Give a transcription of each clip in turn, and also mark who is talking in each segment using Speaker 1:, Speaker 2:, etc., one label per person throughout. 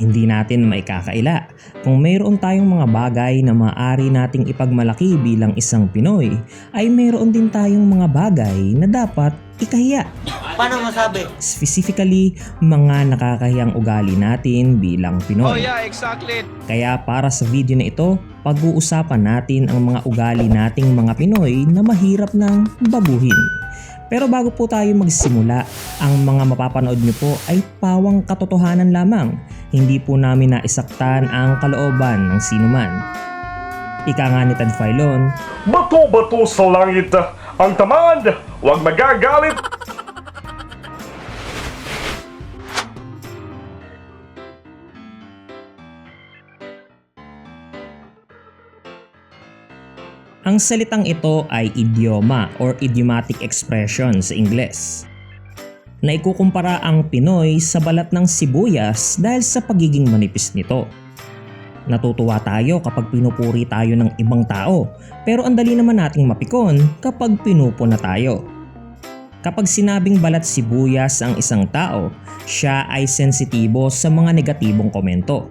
Speaker 1: Hindi natin maikakaila kung mayroon tayong mga bagay na maaari nating ipagmalaki bilang isang Pinoy ay mayroon din tayong mga bagay na dapat ikahiya.
Speaker 2: Paano masabi?
Speaker 1: Specifically, mga nakakahiyang ugali natin bilang
Speaker 3: Oh
Speaker 1: Pinoy.
Speaker 3: yeah, exactly.
Speaker 1: Kaya para sa video na ito, pag-uusapan natin ang mga ugali nating mga Pinoy na mahirap nang baguhin. Pero bago po tayo magsimula, ang mga mapapanood nyo po ay pawang katotohanan lamang. Hindi po namin naisaktan ang kalooban ng sinuman. Ika nga ni Ted Filon,
Speaker 4: Bato-bato sa langit ang tamad, huwag magagalit.
Speaker 1: Ang salitang ito ay idioma or idiomatic expression sa Ingles. Na ikukumpara ang Pinoy sa balat ng sibuyas dahil sa pagiging manipis nito. Natutuwa tayo kapag pinupuri tayo ng ibang tao pero ang dali naman nating mapikon kapag pinupo na tayo. Kapag sinabing balat sibuyas ang isang tao, siya ay sensitibo sa mga negatibong komento.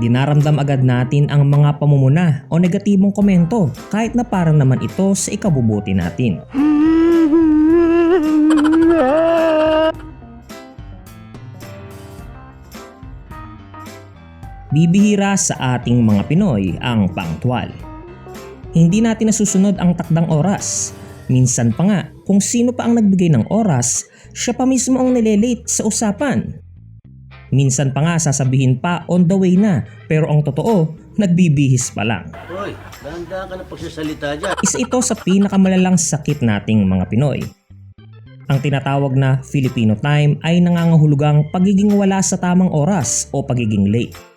Speaker 1: Dinaramdam agad natin ang mga pamumuna o negatibong komento kahit na parang naman ito sa ikabubuti natin. Bibihira sa ating mga Pinoy ang pangtual. Hindi natin nasusunod ang takdang oras. Minsan pa nga, kung sino pa ang nagbigay ng oras, siya pa mismo ang nilelate sa usapan. Minsan pa nga sasabihin pa on the way na pero ang totoo, nagbibihis pa lang.
Speaker 2: Hoy, dahan-dahan ka na pagsasalita dyan.
Speaker 1: Isa ito sa pinakamalalang sakit nating mga Pinoy. Ang tinatawag na Filipino time ay nangangahulugang pagiging wala sa tamang oras o pagiging late.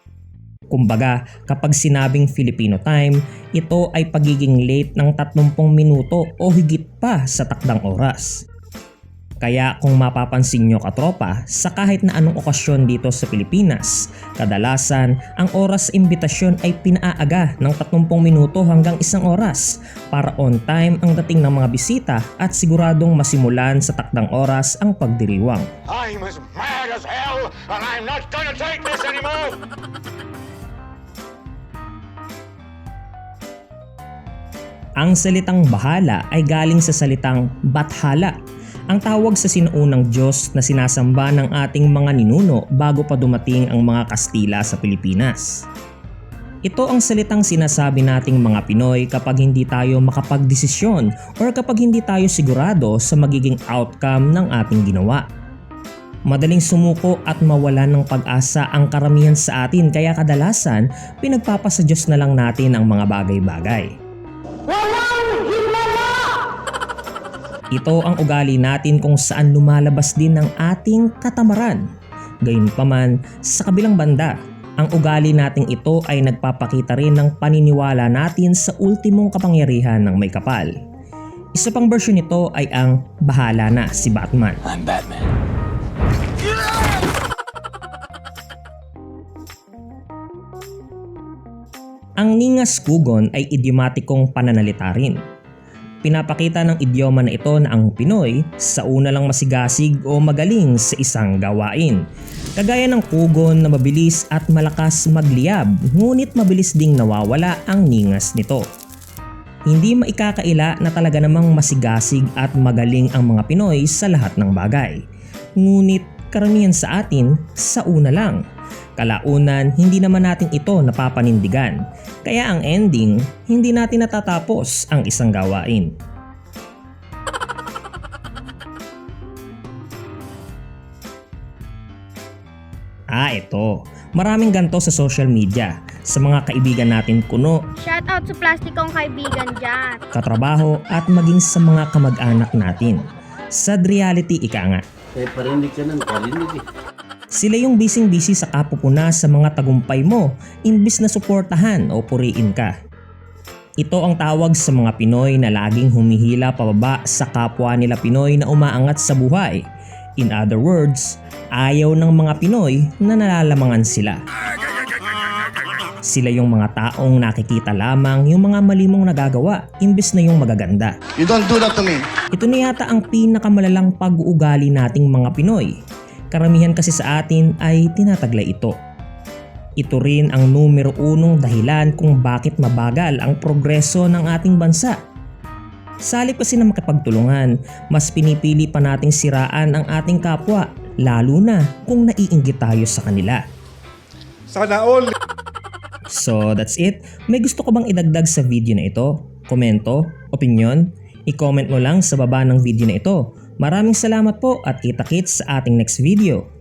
Speaker 1: Kumbaga, kapag sinabing Filipino time, ito ay pagiging late ng 30 minuto o higit pa sa takdang oras. Kaya kung mapapansin nyo katropa, sa kahit na anong okasyon dito sa Pilipinas, kadalasan ang oras imbitasyon ay pinaaga ng 30 minuto hanggang isang oras para on time ang dating ng mga bisita at siguradong masimulan sa takdang oras ang pagdiriwang.
Speaker 5: I'm as mad as hell, and I'm not gonna take this anymore!
Speaker 1: Ang salitang bahala ay galing sa salitang bathala, ang tawag sa sinuunang Diyos na sinasamba ng ating mga ninuno bago pa dumating ang mga Kastila sa Pilipinas. Ito ang salitang sinasabi nating mga Pinoy kapag hindi tayo makapagdesisyon or kapag hindi tayo sigurado sa magiging outcome ng ating ginawa. Madaling sumuko at mawalan ng pag-asa ang karamihan sa atin kaya kadalasan pinagpapasa Diyos na lang natin ang mga bagay-bagay. Ito ang ugali natin kung saan lumalabas din ang ating katamaran. Gayunpaman, sa kabilang banda, ang ugali nating ito ay nagpapakita rin ng paniniwala natin sa ultimong kapangyarihan ng may kapal. Isa pang version nito ay ang bahala na si Batman.
Speaker 3: I'm Batman.
Speaker 1: Ang ningas kugon ay idiomatikong pananalita rin. Pinapakita ng idioma na ito na ang Pinoy sa una lang masigasig o magaling sa isang gawain. Kagaya ng kugon na mabilis at malakas magliyab ngunit mabilis ding nawawala ang ningas nito. Hindi maikakaila na talaga namang masigasig at magaling ang mga Pinoy sa lahat ng bagay. Ngunit karamihan sa atin sa una lang. Kalaunan, hindi naman natin ito napapanindigan. Kaya ang ending, hindi natin natatapos ang isang gawain. Ah, ito. Maraming ganto sa social media. Sa mga kaibigan natin kuno,
Speaker 6: Shout out sa plastikong kaibigan dyan.
Speaker 1: katrabaho at maging sa mga kamag-anak natin. Sad reality ika nga.
Speaker 2: Eh, parinig ka ng parinig eh.
Speaker 1: Sila yung bising-busy sa kapupuna sa mga tagumpay mo imbis na suportahan o puriin ka. Ito ang tawag sa mga Pinoy na laging humihila pababa sa kapwa nila Pinoy na umaangat sa buhay. In other words, ayaw ng mga Pinoy na nalalamangan sila. Sila yung mga taong nakikita lamang yung mga mali mong nagagawa imbis na yung magaganda.
Speaker 7: You don't do that to me.
Speaker 1: Ito na yata ang pinakamalalang pag-uugali nating mga Pinoy. Karamihan kasi sa atin ay tinataglay ito. ito rin ang numero unong dahilan kung bakit mabagal ang progreso ng ating bansa. Salip kasi na makipagtulungan, mas pinipili pa nating siraan ang ating kapwa, lalo na kung naiinggit tayo sa kanila.
Speaker 3: Sana all!
Speaker 1: So that's it. May gusto ko bang idagdag sa video na ito? Komento? Opinion? I-comment mo lang sa baba ng video na ito. Maraming salamat po at kita-kits sa ating next video.